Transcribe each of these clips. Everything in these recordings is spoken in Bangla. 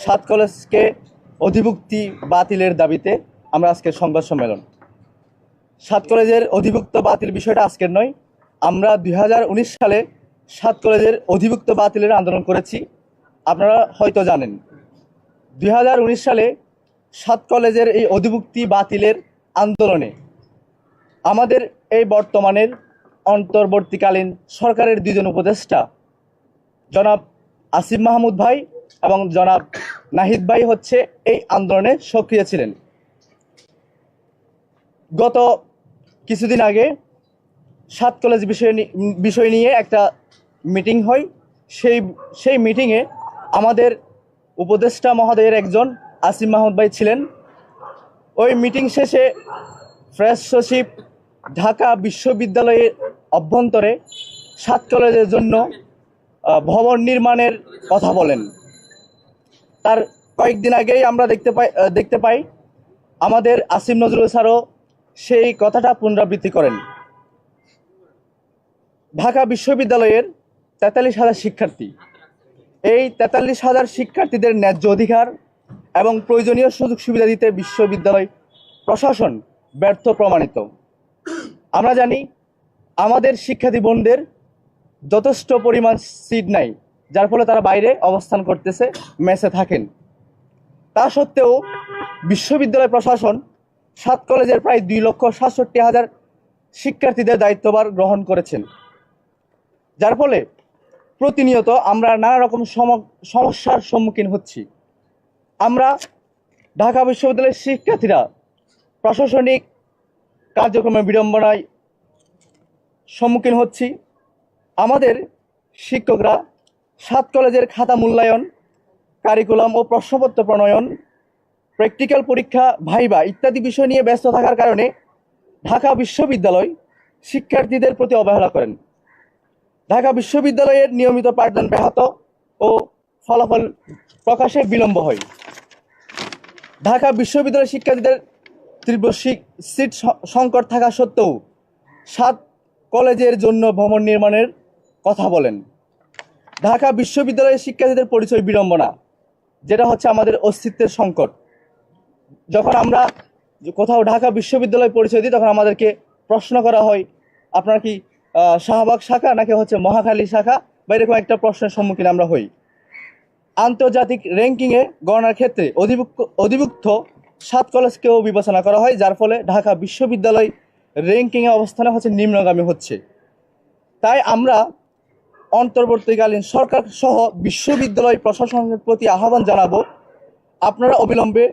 সাত কলেজকে অধিভুক্তি বাতিলের দাবিতে আমরা আজকে সংবাদ সম্মেলন। সাত কলেজের অধিভুক্ত বাতিল বিষয়টা আজকের নয়। আমরা দুই হাজার উনিশ সালে সাত কলেজের অধিভুক্ত বাতিলের আন্দোলন করেছি। আপনারা হয়তো জানেন, দুই হাজার উনিশ সালে সাত কলেজের এই অধিভুক্তি বাতিলের আন্দোলনে আমাদের এই বর্তমানের অন্তর্বর্তীকালীন সরকারের দুজন উপদেষ্টা জনাব আসিফ মাহমুদ ভাই এবং জনাব নাহিদ ভাই হচ্ছে এই আন্দোলনে সক্রিয় ছিলেন। গত কিছুদিন আগে সাত কলেজ বিষয় বিষয় নিয়ে একটা মিটিং হয়। সেই সেই মিটিংয়ে আমাদের উপদেষ্টা মহোদয়ের একজন আসিফ মাহমুদ ভাই ছিলেন। ওই মিটিং শেষে প্রেস সচিব ঢাকা বিশ্ববিদ্যালয়ের অভ্যন্তরে সাত কলেজের জন্য ভবন নির্মাণের কথা বলেন। তার কয়েকদিন আগেই আমরা দেখতে পাই দেখতে পাই আমাদের আসিম নজরুল স্যারও সেই কথাটা পুনরাবৃত্তি করেন। ঢাকা বিশ্ববিদ্যালয়ের তেতাল্লিশ হাজার শিক্ষার্থী। এই তেতাল্লিশ হাজার শিক্ষার্থীদের ন্যায্য অধিকার এবং প্রয়োজনীয় সুযোগ সুবিধা দিতে বিশ্ববিদ্যালয় প্রশাসন ব্যর্থ প্রমাণিত। আমরা জানি আমাদের শিক্ষার্থী বোনদের যথেষ্ট পরিমাণ সিট নাই। যার ফলে তারা বাইরে অবস্থান করতেছে, মেসে থাকেন। তা সত্ত্বেও বিশ্ববিদ্যালয় প্রশাসন সাত কলেজের প্রায় দুই লক্ষ সাতষট্টি হাজার শিক্ষার্থীদের দায়িত্বভার গ্রহণ করেছেন। যার ফলে প্রতিনিয়ত আমরা নানা রকম সম- সমস্যার সম্মুখীন হচ্ছি। আমরা ঢাকা বিশ্ববিদ্যালয়ের শিক্ষার্থীরা প্রশাসনিক কার্যক্রমে বিড়ম্বনায় সম্মুখীন হচ্ছি। আমাদের শিক্ষকরা সাত কলেজের খাতা মূল্যায়ন কারিকুলাম ও প্রশ্নপত্র প্রণয়ন প্র্যাকটিক্যাল পরীক্ষা ভাইবা ইত্যাদি বিষয় নিয়ে ব্যস্ত থাকার কারণে ঢাকা বিশ্ববিদ্যালয় শিক্ষার্থীদের প্রতি অবহেলা করেন। ঢাকা বিশ্ববিদ্যালয়ের নিয়মিত পাঠদান ব্যাহত ও ফলাফল প্রকাশে বিলম্ব হয়। ঢাকা বিশ্ববিদ্যালয় শিক্ষার্থীদের তীব্র সিট সংকট থাকা সত্ত্বেও সাত কলেজের জন্য ভবন নির্মাণের কথা বলেন। ঢাকা বিশ্ববিদ্যালয়ের শিক্ষার্থীদের পরিচয় বিড়ম্বনা, যেটা হচ্ছে আমাদের অস্তিত্বের সংকট। যখন আমরা কোথাও ঢাকা বিশ্ববিদ্যালয় পরিচয় দিই, তখন আমাদেরকে প্রশ্ন করা হয়, আপনার কি শাহবাগ শাখা নাকি হচ্ছে মহাখালী শাখা? বা এরকম একটা প্রশ্নের সম্মুখীন আমরা হই। আন্তর্জাতিক র্যাঙ্কিংয়ে গণনার ক্ষেত্রে অধিভুক্ত সাত কলেজকেও বিবেচনা করা হয়, যার ফলে ঢাকা বিশ্ববিদ্যালয় র্যাঙ্কিংয়ে অবস্থানে হচ্ছে নিম্নগামী হচ্ছে। তাই আমরা অন্তর্বর্তীকালীন সরকার সহ বিশ্ববিদ্যালয় প্রশাসনের প্রতি আহ্বান জানাব। আপনারা অবিলম্বে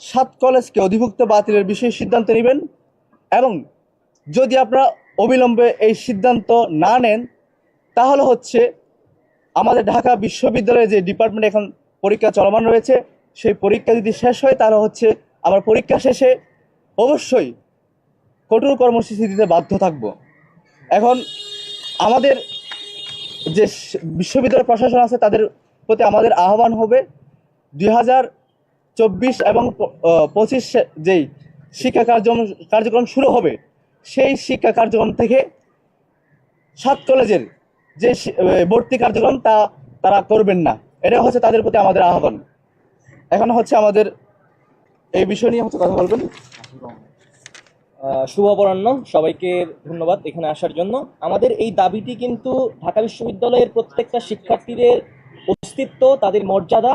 সাত কলেজকে অধিভুক্ত বাতিলের বিষয়ে সিদ্ধান্ত নেবেন এবং যদি আপনারা অবিলম্বে এই সিদ্ধান্ত না নেন, তাহলে হচ্ছে আমাদের ঢাকা বিশ্ববিদ্যালয়ে যে ডিপার্টমেন্ট এখন পরীক্ষা চলমান রয়েছে, সেই পরীক্ষা যদি শেষ হয়, তাহলে হচ্ছে আমার পরীক্ষা শেষে অবশ্যই কঠোর কর্মসূচি দিতে বাধ্য থাকব। এখন আমাদের যে বিশ্ববিদ্যালয় প্রশাসন আছে, তাদের প্রতি আমাদের আহ্বান হবে। দুই চব্বিশ এবং পঁচিশ যেই শিক্ষা কার্যক্রম কার্যক্রম শুরু হবে, সেই শিক্ষা কার্যক্রম থেকে সাত কলেজের যে ভর্তি কার্যক্রম তা তারা করবেন না। এটা হচ্ছে তাদের প্রতি আমাদের আহ্বান। এখন হচ্ছে আমাদের এই বিষয় নিয়ে হচ্ছে কথা বলবেন। শুভ অপরাহ্ন সবাইকে ধন্যবাদ এখানে আসার জন্য। আমাদের এই দাবিটি কিন্তু ঢাকা বিশ্ববিদ্যালয়ের প্রত্যেকটা শিক্ষার্থীদের অস্তিত্ব, তাদের মর্যাদা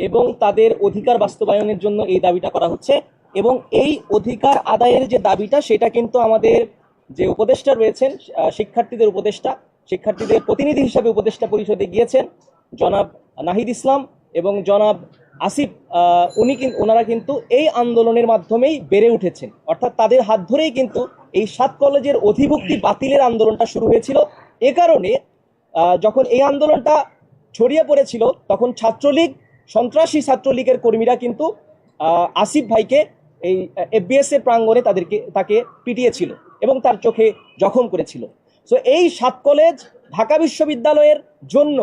এবং তাদের অধিকার বাস্তবায়নের জন্য এই দাবিটা করা হচ্ছে। এবং এই অধিকার আদায়ের যে দাবিটা, সেটা কিন্তু আমাদের যে উপদেষ্টা রয়েছেন শিক্ষার্থীদের উপদেষ্টা, শিক্ষার্থীদের প্রতিনিধি হিসাবে উপদেষ্টা পরিষদে গিয়েছেন জনাব নাহিদ ইসলাম এবং জনাব আসিফ উনি ওনারা কিন্তু এই আন্দোলনের মাধ্যমেই বেড়ে উঠেছেন। অর্থাৎ তাদের হাত ধরেই কিন্তু এই সাত কলেজের অধিভুক্তি বাতিলের আন্দোলনটা শুরু হয়েছিল। এ কারণে যখন এই আন্দোলনটা ছড়িয়ে পড়েছিল, তখন ছাত্রলীগ, সন্ত্রাসী ছাত্রলীগের কর্মীরা কিন্তু আসিফ ভাইকে এই এফবিএস এর প্রাঙ্গণে তাদেরকে, তাকে পিটিয়েছিল এবং তার চোখে জখম করেছিল। সো এই সাত কলেজ ঢাকা বিশ্ববিদ্যালয়ের জন্য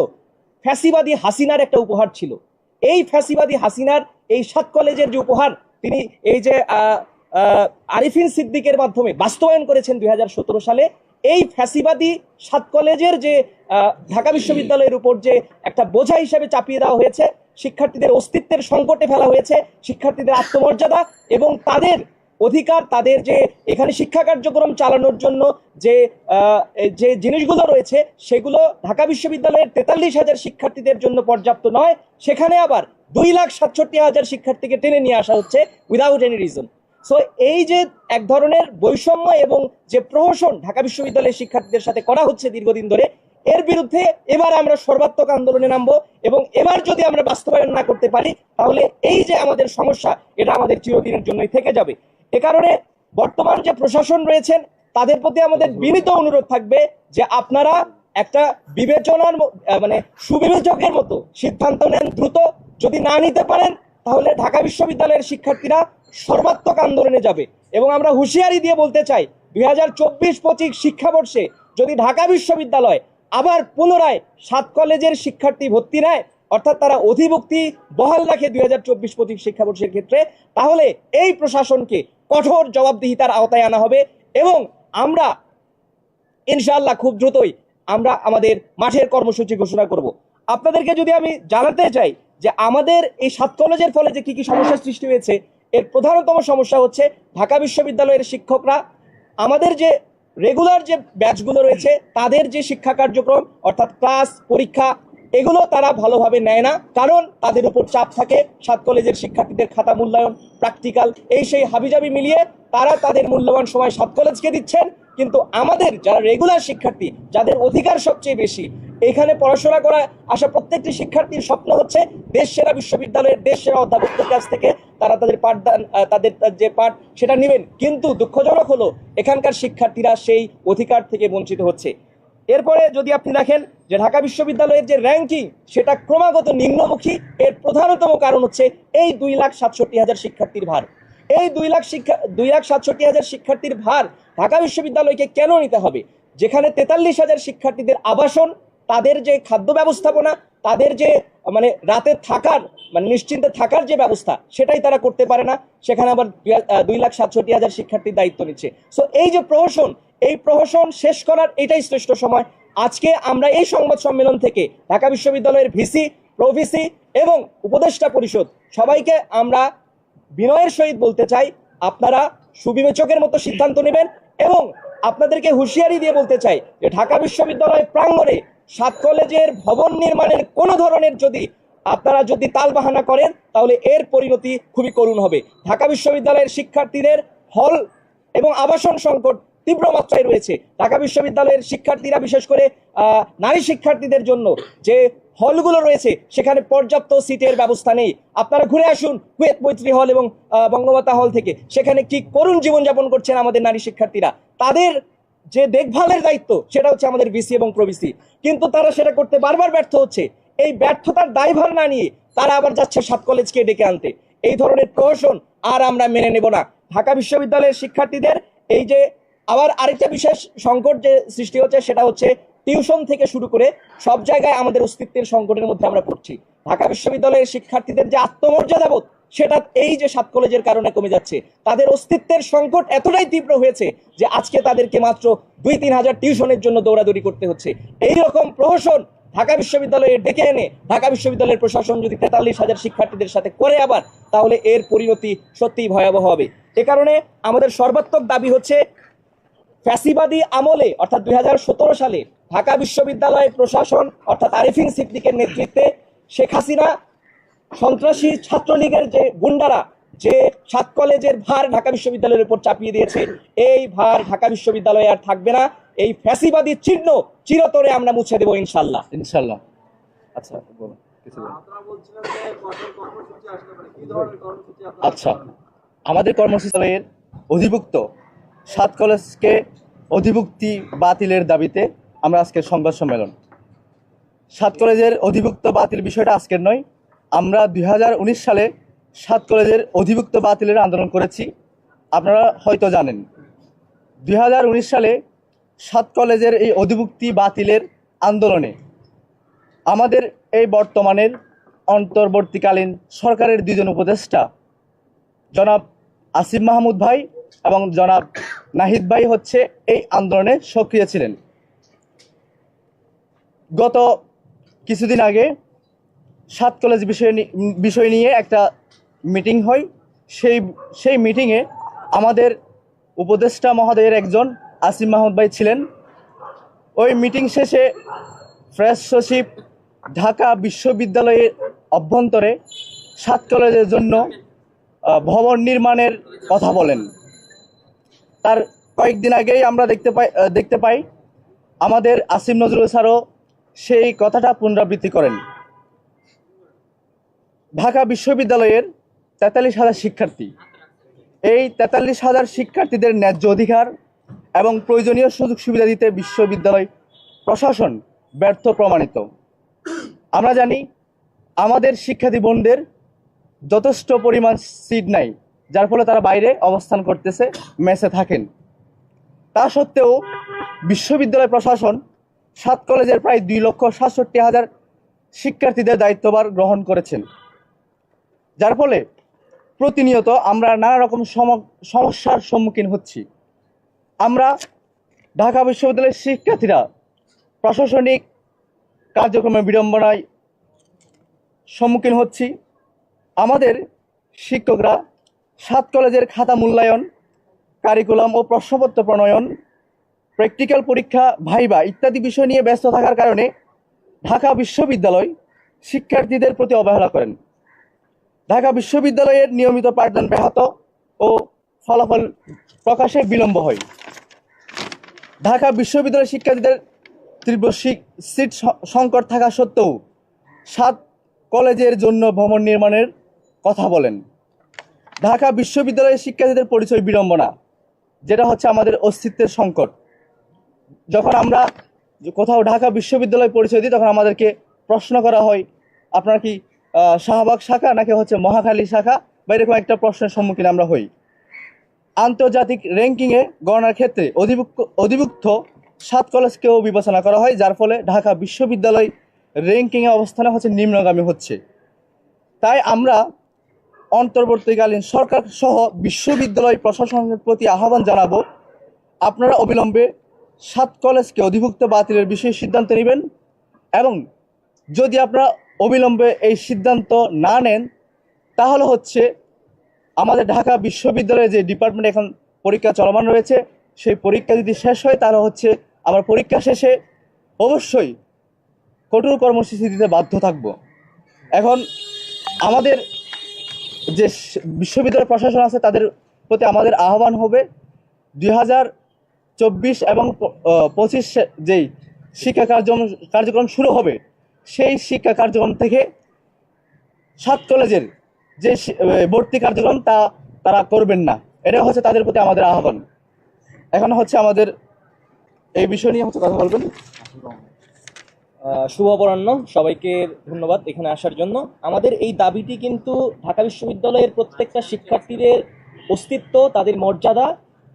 ফ্যাসিবাদী হাসিনার একটা উপহার ছিল। এই ফ্যাসিবাদী হাসিনার এই সাত কলেজের যে উপহার, তিনি এই যে আরিফিন সিদ্দিকের মাধ্যমে বাস্তবায়ন করেছেন দুই হাজার সতেরো সালে, এই ফ্যাসিবাদী সাত কলেজের যে ঢাকা বিশ্ববিদ্যালয়ের উপর যে একটা বোঝা হিসেবে চাপিয়ে দেওয়া হয়েছে, শিক্ষার্থীদের অস্তিত্বের সংকটে ফেলা হয়েছে, শিক্ষার্থীদের আত্মমর্যাদা এবং তাদের অধিকার তাদের যে এখানে শিক্ষা কার্যক্রম চালানোর জন্য যে যে জিনিসগুলো রয়েছে, সেগুলো ঢাকা বিশ্ববিদ্যালয়ের তেতাল্লিশ হাজার শিক্ষার্থীদের জন্য পর্যাপ্ত নয়। সেখানে আবার দুই লাখ সাতষট্টি হাজার শিক্ষার্থীকে টেনে নিয়ে আসা হচ্ছে উইদাউট এনি রিজন সো এই যে এক ধরনের বৈষম্য এবং যে প্রহসন ঢাকা বিশ্ববিদ্যালয়ের শিক্ষার্থীদের সাথে করা হচ্ছে দীর্ঘদিন ধরে, এর বিরুদ্ধে এবার আমরা সর্বাত্মক আন্দোলনে নামবো এবং এবার যদি আমরা বাস্তবায়ন না করতে পারি, তাহলে এই যে আমাদের সমস্যা, এটা আমাদের চিরদিনের জন্যই থেকে যাবে। এ কারণে বর্তমান যে প্রশাসন রয়েছেন, তাদের প্রতি আমাদের বিনীত অনুরোধ থাকবে যে আপনারা একটা বিবেচনার মানে সুবিবেচকের মতো সিদ্ধান্ত নেন দ্রুত। যদি না নিতে পারেন, তাহলে ঢাকা বিশ্ববিদ্যালয়ের শিক্ষার্থীরা সর্বাত্মক আন্দোলনে যাবে। এবং আমরা হুঁশিয়ারি দিয়ে বলতে চাই, দুই হাজার চব্বিশ পঁচিশ শিক্ষাবর্ষে যদি ঢাকা বিশ্ববিদ্যালয় আবার পুনরায় সাত কলেজের শিক্ষার্থী ভর্তি নেয়, অর্থাৎ তারা অধিভুক্তি বহাল রাখে দুই হাজার চব্বিশ পঁচিশ শিক্ষাবর্ষের ক্ষেত্রে, তাহলে এই প্রশাসনকে কঠোর জবাবদিহিতার আওতায় আনা হবে এবং আমরা ইনশাআল্লাহ খুব দ্রুতই আমরা আমাদের মাঠের কর্মসূচি ঘোষণা করব। আপনাদেরকে যদি আমি জানাতে চাই যে আমাদের এই সাত কলেজের ফলে যে কি কি সমস্যার সৃষ্টি হয়েছে, এর প্রধানতম সমস্যা হচ্ছে ঢাকা বিশ্ববিদ্যালয়ের শিক্ষকরা। আমাদের যে রেগুলার যে ব্যাচগুলো রয়েছে, তাদের যে শিক্ষা কার্যক্রম, অর্থাৎ ক্লাস পরীক্ষা এগুলো তারা ভালোভাবে নেয় না, কারণ তাদের উপর চাপ থাকে। সাত কলেজের শিক্ষার্থীদের খাতা মূল্যায়ন প্র্যাকটিক্যাল এই সেই হাবিজাবি মিলিয়ে তারা তাদের মূল্যবান সময় সাত কলেজকে দিচ্ছেন। কিন্তু আমাদের যারা রেগুলার শিক্ষার্থী, যাদের অধিকার সবচেয়ে বেশি, এখানে পড়াশোনা করা আসা প্রত্যেকটি শিক্ষার্থীর স্বপ্ন হচ্ছে দেশ সেরা বিশ্ববিদ্যালয়ের দেশ সেরা অধ্যাপকদের কাছ থেকে তারা তাদের পাঠদান তাদের যে পাঠ সেটা নেবেন। কিন্তু দুঃখজনক হলো, এখানকার শিক্ষার্থীরা সেই অধিকার থেকে বঞ্চিত হচ্ছে। এরপরে যদি আপনি দেখেন যে ঢাকা বিশ্ববিদ্যালয়ের যে র্যাঙ্কিং সেটা ক্রমাগত নিম্নমুখী, এর প্রধানতম কারণ হচ্ছে এই দুই লাখ সাতষট্টি হাজার শিক্ষার্থীর ভার। এই দুই লাখ শিক্ষা, দুই লাখ সাতষট্টি হাজার শিক্ষার্থীর ভার ঢাকা বিশ্ববিদ্যালয়কে কেন নিতে হবে? যেখানে তেতাল্লিশ হাজার শিক্ষার্থীদের আবাসন তাদের যে খাদ্য ব্যবস্থাপনা, তাদের যে মানে রাতে থাকার মানে নিশ্চিন্তে থাকার যে ব্যবস্থা, সেটাই তারা করতে পারে না। সেখানে আবার দুই লাখ সাতষট্টি হাজার শিক্ষার্থীর দায়িত্ব নিচ্ছে। সো এই যে প্রহসন, এই প্রহসন শেষ করার এটাই শ্রেষ্ঠ সময়। আজকে আমরা এই সংবাদ সম্মেলন থেকে ঢাকা বিশ্ববিদ্যালয়ের ভিসি, প্রভিসি এবং উপদেষ্টা পরিষদ সবাইকে আমরা বিনয়ের সহিত বলতে চাই, আপনারা সুবিবেচকের মতো সিদ্ধান্ত নেবেন এবং আপনাদেরকে হুঁশিয়ারি দিয়ে বলতে চাই যে ঢাকা বিশ্ববিদ্যালয় প্রাঙ্গণে সাত কলেজের ভবন নির্মাণের কোনো ধরনের যদি আপনারা যদি তালবাহানা করেন, তাহলে এর পরিণতি খুবই করুণ হবে। ঢাকা বিশ্ববিদ্যালয়ের শিক্ষার্থীদের হল এবং আবাসন সংকট তীব্র মাত্রায় রয়েছে। ঢাকা বিশ্ববিদ্যালয়ের শিক্ষার্থীরা, বিশেষ করে নারী শিক্ষার্থীদের জন্য যে হলগুলো রয়েছে, সেখানে পর্যাপ্ত সিটের ব্যবস্থা নেই। আপনারা ঘুরে আসুন কুয়েত মৈত্রী হল এবং বঙ্গমাতা হল থেকে। সেখানে কি করুণ জীবনযাপন করছেন আমাদের নারী শিক্ষার্থীরা? তাদের যে দেখভালের দায়িত্ব, সেটা হচ্ছে আমাদের বিসি এবং প্রবিসি কিন্তু তারা সেটা করতে বারবার ব্যর্থ হচ্ছে। এই ব্যর্থতার দায়ভার না নিয়ে তারা আবার যাচ্ছে সাত কলেজকে ডেকে আনতে। এই ধরনের প্রহসন আর আমরা মেনে নেব না। ঢাকা বিশ্ববিদ্যালয়ের শিক্ষার্থীদের এই যে আবার আরেকটা বিশেষ সংকট যে সৃষ্টি হচ্ছে, সেটা হচ্ছে টিউশন থেকে শুরু করে সব জায়গায় আমাদের অস্তিত্বের সংকটের মধ্যে আমরা পড়ছি। ঢাকা বিশ্ববিদ্যালয়ের শিক্ষার্থীদের যে আত্মমর্যাদাবোধ সেটা এই যে সাত কলেজের কারণে কমে যাচ্ছে। তাদের অস্তিত্বের সংকট এতটাই তীব্র হয়েছে যে আজকে তাদেরকে মাত্র দুই তিন হাজার টিউশনের জন্য দৌড়াদৌড়ি করতে হচ্ছে। এই রকম প্রহসন ঢাকা বিশ্ববিদ্যালয়ে ডেকে এনে ঢাকা বিশ্ববিদ্যালয়ের প্রশাসন যদি তেতাল্লিশ হাজার শিক্ষার্থীদের সাথে করে আবার, তাহলে এর পরিণতি সত্যিই ভয়াবহ হবে। এ কারণে আমাদের সর্বাত্মক দাবি হচ্ছে, ফ্যাসিবাদী আমলে, অর্থাৎ দুই হাজার সতেরো সালে ঢাকা বিশ্ববিদ্যালয় প্রশাসন, অর্থাৎ আরিফিন সিদ্দিকের নেতৃত্বে শেখ হাসিনা সন্ত্রাসী ছাত্রলীগের যে গুন্ডারা যে সাত কলেজের ভার ঢাকা বিশ্ববিদ্যালয়ের উপর চাপিয়ে দিয়েছে এই ভার ঢাকা বিশ্ববিদ্যালয়ে আর থাকবে না। এই ফ্যাসিবাদী চিহ্ন চিরতরে আমরা মুছে দেবো ইনশাল্লাহ। ইনশাল্লাহ। আচ্ছা বলুন কিছু বলুন। আপনারা বলছিলেন যে কঠোর কর্মসূচি আসতে পারে কি ধরনের কর্মসূচি আপনারা আচ্ছা আমাদের কর্মসূচির অধিভুক্ত সাত কলেজকে অধিভুক্তি বাতিলের দাবিতে আমরা আজকের সংবাদ সম্মেলন। সাত কলেজের অধিভুক্ত বাতিল বিষয়টা আজকের নয় আমরা দুই হাজার উনিশ সালে সাত কলেজের অধিভুক্ত বাতিলের আন্দোলন করেছি। আপনারা হয়তো জানেন। দুই হাজার উনিশ সালে সাত কলেজের এই অধিভুক্তি বাতিলের আন্দোলনে আমাদের এই বর্তমানের অন্তর্বর্তীকালীন সরকারের দুজন উপদেষ্টা, জনাব আসিফ মাহমুদ ভাই এবং জনাব নাহিদ ভাই হচ্ছে এই আন্দোলনে সক্রিয় ছিলেন। গত কিছুদিন আগে সাত কলেজ বিষয় বিষয় নিয়ে একটা মিটিং হয়। সেই সেই মিটিংয়ে আমাদের উপদেষ্টা মহোদয়ের একজন আসিম মাহমুদ ভাই ছিলেন। ওই মিটিং শেষে প্রেস সচিব ঢাকা বিশ্ববিদ্যালয়ের অভ্যন্তরে সাত কলেজের জন্য ভবন নির্মাণের কথা বলেন। তার কয়েকদিন আগেই আমরা দেখতে পাই দেখতে পাই আমাদের আসিম নজরুল স্যারও সেই কথাটা পুনরাবৃত্তি করেন। ঢাকা বিশ্ববিদ্যালয়ের তেতাল্লিশ হাজার শিক্ষার্থী। এই তেতাল্লিশ হাজার শিক্ষার্থীদের ন্যায্য অধিকার এবং প্রয়োজনীয় সুযোগ সুবিধা দিতে বিশ্ববিদ্যালয় প্রশাসন ব্যর্থ প্রমাণিত। আমরা জানি, আমাদের শিক্ষার্থী বোনদের যথেষ্ট পরিমাণ সিট নাই, যার ফলে তারা বাইরে অবস্থান করতেছে, মেসে থাকেন। তা সত্ত্বেও বিশ্ববিদ্যালয় প্রশাসন সাত কলেজের প্রায় দুই লক্ষ সাতষট্টি হাজার শিক্ষার্থীদের দায়িত্বভার গ্রহণ করেছেন। যার ফলে প্রতিনিয়ত আমরা নানা রকম সম- সমস্যার সম্মুখীন হচ্ছি। আমরা ঢাকা বিশ্ববিদ্যালয়ের শিক্ষার্থীরা প্রশাসনিক কার্যক্রমে বিড়ম্বনায় সম্মুখীন হচ্ছি। আমাদের শিক্ষকরা সাত কলেজের খাতা মূল্যায়ন, কারিকুলাম ও প্রশ্নপত্র প্রণয়ন, প্র্যাকটিক্যাল পরীক্ষা, ভাইবা ইত্যাদি বিষয় নিয়ে ব্যস্ত থাকার কারণে ঢাকা বিশ্ববিদ্যালয় শিক্ষার্থীদের প্রতি অবহেলা করেন। ঢাকা বিশ্ববিদ্যালয়ের নিয়মিত পাঠদান ব্যাহত ও ফলাফল প্রকাশে বিলম্ব হয়। ঢাকা বিশ্ববিদ্যালয়ের শিক্ষার্থীদের তীব্র সিট সংকট থাকা সত্ত্বেও সাত কলেজের জন্য ভবন নির্মাণের কথা বলেন। ঢাকা বিশ্ববিদ্যালয়ের শিক্ষার্থীদের পরিচয় বিড়ম্বনা, যেটা হচ্ছে আমাদের অস্তিত্বের সংকট। যখন আমরা কোথাও ঢাকা বিশ্ববিদ্যালয় পরিচয় দিই, তখন আমাদেরকে প্রশ্ন করা হয়, আপনারা কি শাহবাগ শাখা নাকি হচ্ছে মহাখালী শাখা? বা এরকম একটা প্রশ্নের সম্মুখীন আমরা হই। আন্তর্জাতিক র্যাঙ্কিংয়ে গণনার ক্ষেত্রে অধিভুক্ত অধিভুক্ত সাত কলেজকেও বিবেচনা করা হয়, যার ফলে ঢাকা বিশ্ববিদ্যালয় র্যাঙ্কিংয়ে অবস্থানে হচ্ছে নিম্নগামী হচ্ছে। তাই আমরা অন্তর্বর্তীকালীন সরকার সহ বিশ্ববিদ্যালয় প্রশাসনের প্রতি আহ্বান জানাব, আপনারা অবিলম্বে সাত কলেজকে অধিভুক্ত বাতিলের বিষয়ে সিদ্ধান্ত নেবেন এবং যদি আপনারা অবিলম্বে এই সিদ্ধান্ত না নেন, তাহলে হচ্ছে আমাদের ঢাকা বিশ্ববিদ্যালয়ে যে ডিপার্টমেন্ট এখন পরীক্ষা চলমান রয়েছে, সেই পরীক্ষা যদি শেষ হয়, তাহলে হচ্ছে আমার পরীক্ষা শেষে অবশ্যই কঠোর কর্মসূচি দিতে বাধ্য থাকব। এখন আমাদের যে বিশ্ববিদ্যালয় প্রশাসন আছে, তাদের প্রতি আমাদের আহ্বান হবে, দুই চব্বিশ এবং পঁচিশ যেই শিক্ষা কার্যক্রম কার্যক্রম শুরু হবে সেই শিক্ষা কার্যক্রম থেকে সাত কলেজের যে ভর্তি কার্যক্রম তা তারা করবেন না। এটা হচ্ছে তাদের প্রতি আমাদের আহ্বান। এখন হচ্ছে আমাদের এই বিষয় নিয়ে হচ্ছে কথা বলবেন। শুভ অপরাহ্ন। সবাইকে ধন্যবাদ এখানে আসার জন্য। আমাদের এই দাবিটি কিন্তু ঢাকা বিশ্ববিদ্যালয়ের প্রত্যেকটা শিক্ষার্থীদের অস্তিত্ব, তাদের মর্যাদা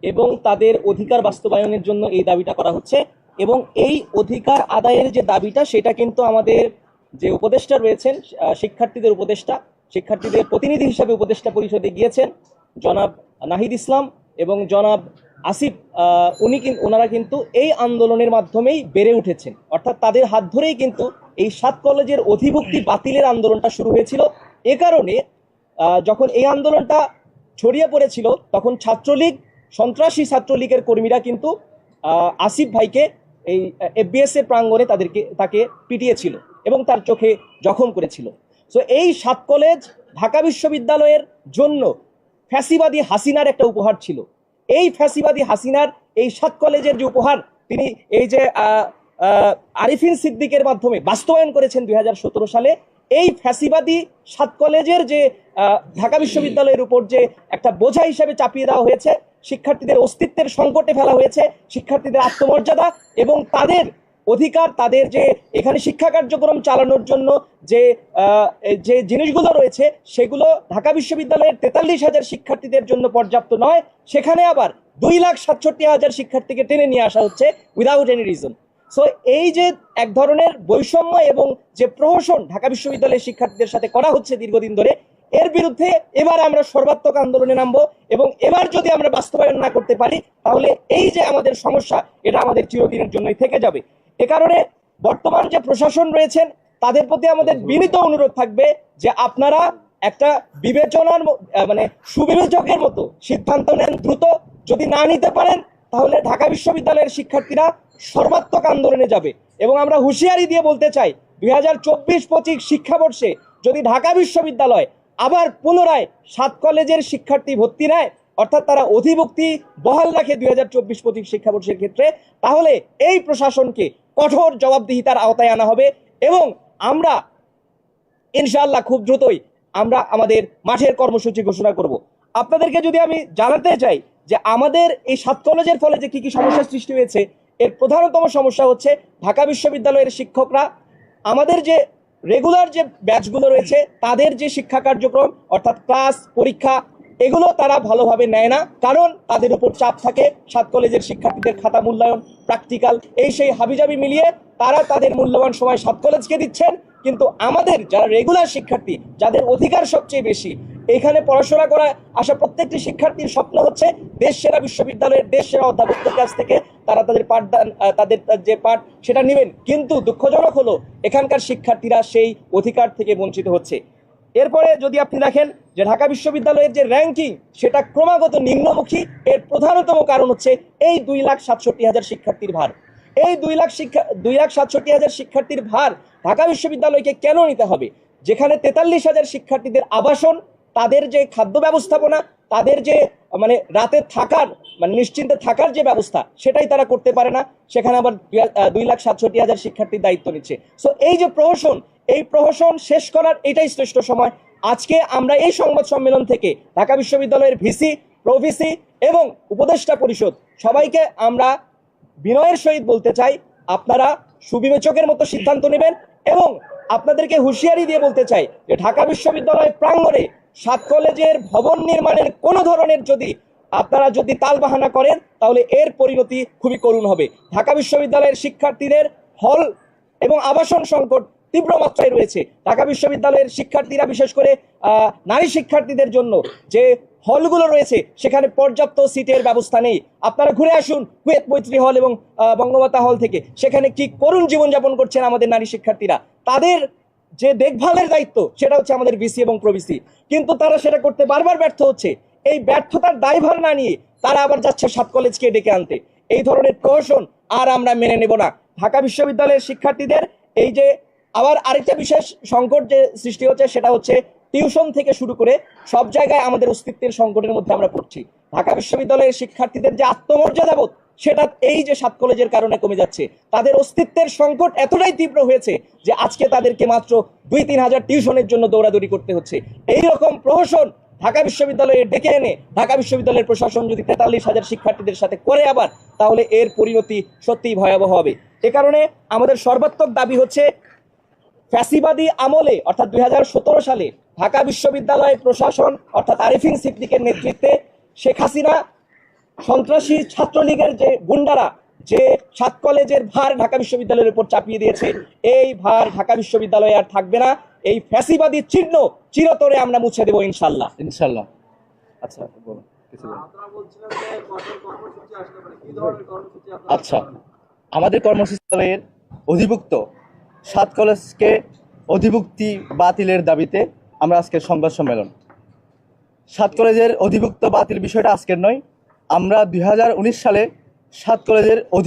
এবং তাদের অধিকার বাস্তবায়নের জন্য এই দাবিটা করা হচ্ছে। এবং এই অধিকার আদায়ের যে দাবিটা, সেটা কিন্তু আমাদের যে উপদেষ্টা রয়েছেন শিক্ষার্থীদের উপদেষ্টা, শিক্ষার্থীদের প্রতিনিধি হিসাবে উপদেষ্টা পরিষদে গিয়েছেন জনাব নাহিদ ইসলাম এবং জনাব আসিফ উনি ওনারা কিন্তু এই আন্দোলনের মাধ্যমেই বেড়ে উঠেছেন। অর্থাৎ তাদের হাত ধরেই কিন্তু এই সাত কলেজের অধিভুক্তি বাতিলের আন্দোলনটা শুরু হয়েছিল। এ কারণে যখন এই আন্দোলনটা ছড়িয়ে পড়েছিল, তখন ছাত্রলীগ, সন্ত্রাসী ছাত্রলীগের কর্মীরা কিন্তু আসিফ ভাইকে এই এফবিএসএ প্রাঙ্গণে তাদেরকে, তাকে পিটিয়েছিল এবং তার চোখে জখম করেছিল। সো এই সাত কলেজ ঢাকা বিশ্ববিদ্যালয়ের জন্য ফ্যাসিবাদী হাসিনার একটা উপহার ছিল। এই ফ্যাসিবাদী হাসিনার এই সাত কলেজের যে উপহার, তিনি এই যে আরিফিন সিদ্দিকের মাধ্যমে বাস্তবায়ন করেছেন দু হাজার সতেরো সালে এই ফ্যাসিবাদী সাত কলেজের যে ঢাকা বিশ্ববিদ্যালয়ের উপর যে একটা বোঝা হিসেবে চাপিয়ে দেওয়া হয়েছে, শিক্ষার্থীদের অস্তিত্বের সংকটে ফেলা হয়েছে, শিক্ষার্থীদের আত্মমর্যাদা এবং তাদের অধিকার, তাদের যে এখানে শিক্ষা কার্যক্রম চালানোর জন্য যে যে জিনিসগুলো রয়েছে, সেগুলো ঢাকা বিশ্ববিদ্যালয়ের তেতাল্লিশ হাজার শিক্ষার্থীদের জন্য পর্যাপ্ত নয়। সেখানে আবার দুই লাখ সাতষট্টি হাজার শিক্ষার্থীকে টেনে নিয়ে আসা হচ্ছে উইদাউট এনি রিজন সো এই যে এক ধরনের বৈষম্য এবং যে প্রহসন ঢাকা বিশ্ববিদ্যালয়ের শিক্ষার্থীদের সাথে করা হচ্ছে দীর্ঘদিন ধরে, এর বিরুদ্ধে এবার আমরা সর্বাত্মক আন্দোলনে নামবো এবং এবার যদি আমরা বাস্তবায়ন না করতে পারি, তাহলে এই যে আমাদের সমস্যা, এটা আমাদের চিরদিনের জন্যই থেকে যাবে। এ কারণে বর্তমান যে প্রশাসন রয়েছেন, তাদের প্রতি আমাদের বিনীত অনুরোধ থাকবে যে আপনারা একটা বিবেচনার মানে সুবিবেচকের মতো সিদ্ধান্ত নেন দ্রুত। যদি না নিতে পারেন তাহলে ঢাকা বিশ্ববিদ্যালয়ের শিক্ষার্থীরা সর্বাত্মক আন্দোলনে যাবে। এবং আমরা হুঁশিয়ারি দিয়ে বলতে চাই, দুই হাজার চব্বিশ পঁচিশ শিক্ষাবর্ষে যদি ঢাকা বিশ্ববিদ্যালয় আবার পুনরায় সাত কলেজের শিক্ষার্থী ভর্তি নেয়, অর্থাৎ তারা অধিভুক্তি বহাল রাখে দুই হাজার চব্বিশ পঁচিশ শিক্ষাবর্ষের ক্ষেত্রে, তাহলে এই প্রশাসনকে কঠোর জবাবদিহিতার আওতায় আনা হবে এবং আমরা ইনশাআল্লাহ খুব দ্রুতই আমরা আমাদের মাঠের কর্মসূচি ঘোষণা করব। আপনাদেরকে যদি আমি জানাতে চাই যে আমাদের এই সাত কলেজের ফলে যে কি কি সমস্যার সৃষ্টি হয়েছে, এর প্রধানতম সমস্যা হচ্ছে ঢাকা বিশ্ববিদ্যালয়ের শিক্ষকরা, আমাদের যে রেগুলার যে ব্যাচগুলো রয়েছে, তাদের যে শিক্ষা কার্যক্রম, অর্থাৎ ক্লাস পরীক্ষা, এগুলো তারা ভালোভাবে নেয় না। কারণ তাদের উপর চাপ থাকে, সাত কলেজের শিক্ষার্থীদের খাতা মূল্যায়ন প্র্যাকটিক্যাল এই সেই হাবিজাবি মিলিয়ে তারা তাদের মূল্যবান সময় সাত কলেজকে দিচ্ছেন। কিন্তু আমাদের যারা রেগুলার শিক্ষার্থী, যাদের অধিকার সবচেয়ে বেশি এখানে পড়াশোনা করা আসা প্রত্যেকটি শিক্ষার্থীর স্বপ্ন হচ্ছে দেশ সেরা বিশ্ববিদ্যালয়ের দেশ সেরা অধ্যাপকদের কাছ থেকে তারা তাদের পাঠদান তাদের যে পাঠ সেটা নেবেন। কিন্তু দুঃখজনক হলো, এখানকার শিক্ষার্থীরা সেই অধিকার থেকে বঞ্চিত হচ্ছে। এরপরে যদি আপনি দেখেন যে ঢাকা বিশ্ববিদ্যালয়ের যে র্যাঙ্কিং সেটা ক্রমাগত নিম্নমুখী। এর প্রধানতম কারণ হচ্ছে এই দুই লাখ সাতষট্টি হাজার শিক্ষার্থীর ভার। এই দুই লাখ শিক্ষা, দুই লাখ সাতষট্টি হাজার শিক্ষার্থীর ভার ঢাকা বিশ্ববিদ্যালয়কে কেন নিতে হবে? যেখানে তেতাল্লিশ হাজার শিক্ষার্থীদের আবাসন তাদের যে খাদ্য ব্যবস্থাপনা, তাদের যে মানে রাতে থাকার মানে নিশ্চিন্তে থাকার যে ব্যবস্থা, সেটাই তারা করতে পারে না। সেখানে আবার দুই লাখ সাতষট্টি হাজার শিক্ষার্থীর দায়িত্ব নিচ্ছে। সো এই যে প্রহসন, এই প্রহসন শেষ করার এটাই শ্রেষ্ঠ সময়। আজকে আমরা এই সংবাদ সম্মেলন থেকে ঢাকা বিশ্ববিদ্যালয়ের ভিসি, প্রভিসি এবং উপদেষ্টা পরিষদ সবাইকে আমরা বিনয়ের সহিত বলতে চাই, আপনারা সুবিবেচকের মতো সিদ্ধান্ত নেবেন এবং আপনাদেরকে হুঁশিয়ারি দিয়ে বলতে চাই যে ঢাকা বিশ্ববিদ্যালয় প্রাঙ্গণে সাত কলেজের ভবন নির্মাণের কোনো ধরনের যদি আপনারা যদি তালবাহানা করেন, তাহলে এর পরিণতি খুবই করুণ হবে। ঢাকা বিশ্ববিদ্যালয়ের শিক্ষার্থীদের হল এবং আবাসন সংকট তীব্র মাত্রায় রয়েছে। ঢাকা বিশ্ববিদ্যালয়ের শিক্ষার্থীরা, বিশেষ করে নারী শিক্ষার্থীদের জন্য যে হলগুলো রয়েছে, সেখানে পর্যাপ্ত সিটের ব্যবস্থা নেই। আপনারা ঘুরে আসুন কুয়েত মৈত্রী হল এবং বঙ্গমাতা হল থেকে। সেখানে কি করুণ জীবনযাপন করছেন আমাদের নারী শিক্ষার্থীরা? তাদের যে দেখভালের দায়িত্ব, সেটা হচ্ছে আমাদের বিসি এবং প্রবিসি কিন্তু তারা সেটা করতে বারবার ব্যর্থ হচ্ছে। এই ব্যর্থতার দায়ভার না নিয়ে তারা আবার যাচ্ছে সাত কলেজকে ডেকে আনতে। এই ধরনের প্রহসন আর আমরা মেনে নেব না। ঢাকা বিশ্ববিদ্যালয়ের শিক্ষার্থীদের এই যে আবার আরেকটা বিশেষ সংকট যে সৃষ্টি হচ্ছে, সেটা হচ্ছে টিউশন থেকে শুরু করে সব জায়গায় আমাদের অস্তিত্বের সংকটের মধ্যে আমরা পড়ছি। ঢাকা বিশ্ববিদ্যালয়ের শিক্ষার্থীদের যে আত্মমর্যাদা বোধ সেটা এই যে সাত কলেজের কারণে কমে যাচ্ছে। তাদের অস্তিত্বের সংকট এতটাই তীব্র হয়েছে যে আজকে তাদেরকে মাত্র দুই তিন হাজার টিউশনের জন্য দৌড়াদৌড়ি করতে হচ্ছে। এই রকম প্রহসন ঢাকা বিশ্ববিদ্যালয়ে ডেকে এনে ঢাকা বিশ্ববিদ্যালয়ের প্রশাসন যদি তেতাল্লিশ হাজার শিক্ষার্থীদের সাথে করে আবার, তাহলে এর পরিণতি সত্যিই ভয়াবহ হবে। এ কারণে আমাদের সর্বাত্মক দাবি হচ্ছে ফ্যাসিবাদী আমলে, অর্থাৎ দুই হাজার সতেরো সালে ঢাকা বিশ্ববিদ্যালয় প্রশাসন, অর্থাৎ আরিফিন সিদ্দিকের নেতৃত্বে শেখ হাসিনা সন্ত্রাসী ছাত্রলীগের যে গুন্ডারা যে সাত কলেজের ভার ঢাকা বিশ্ববিদ্যালয়ের উপর চাপিয়ে দিয়েছে এই ভার ঢাকা বিশ্ববিদ্যালয়ে আর থাকবে না। এই ফ্যাসিবাদী চিহ্ন চিরতরে আমরা মুছে দেবো ইনশাল্লাহ। ইনশাল্লাহ। আচ্ছা বলুন কিছু বলুন। আপনারা বলছিলেন যে কঠোর কর্মসূচি আসতে পারে কি ধরনের কর্মসূচি আপনারা আচ্ছা আমাদের কর্মসূচির অধিভুক্ত সাত কলেজকে অধিভুক্তি বাতিলের দাবিতে আমরা আজকের সংবাদ সম্মেলন। সাত কলেজের অধিভুক্ত বাতিল বিষয়টা আজকের নয় আমরা দুই হাজার উনিশ সালে সাত কলেজের অধি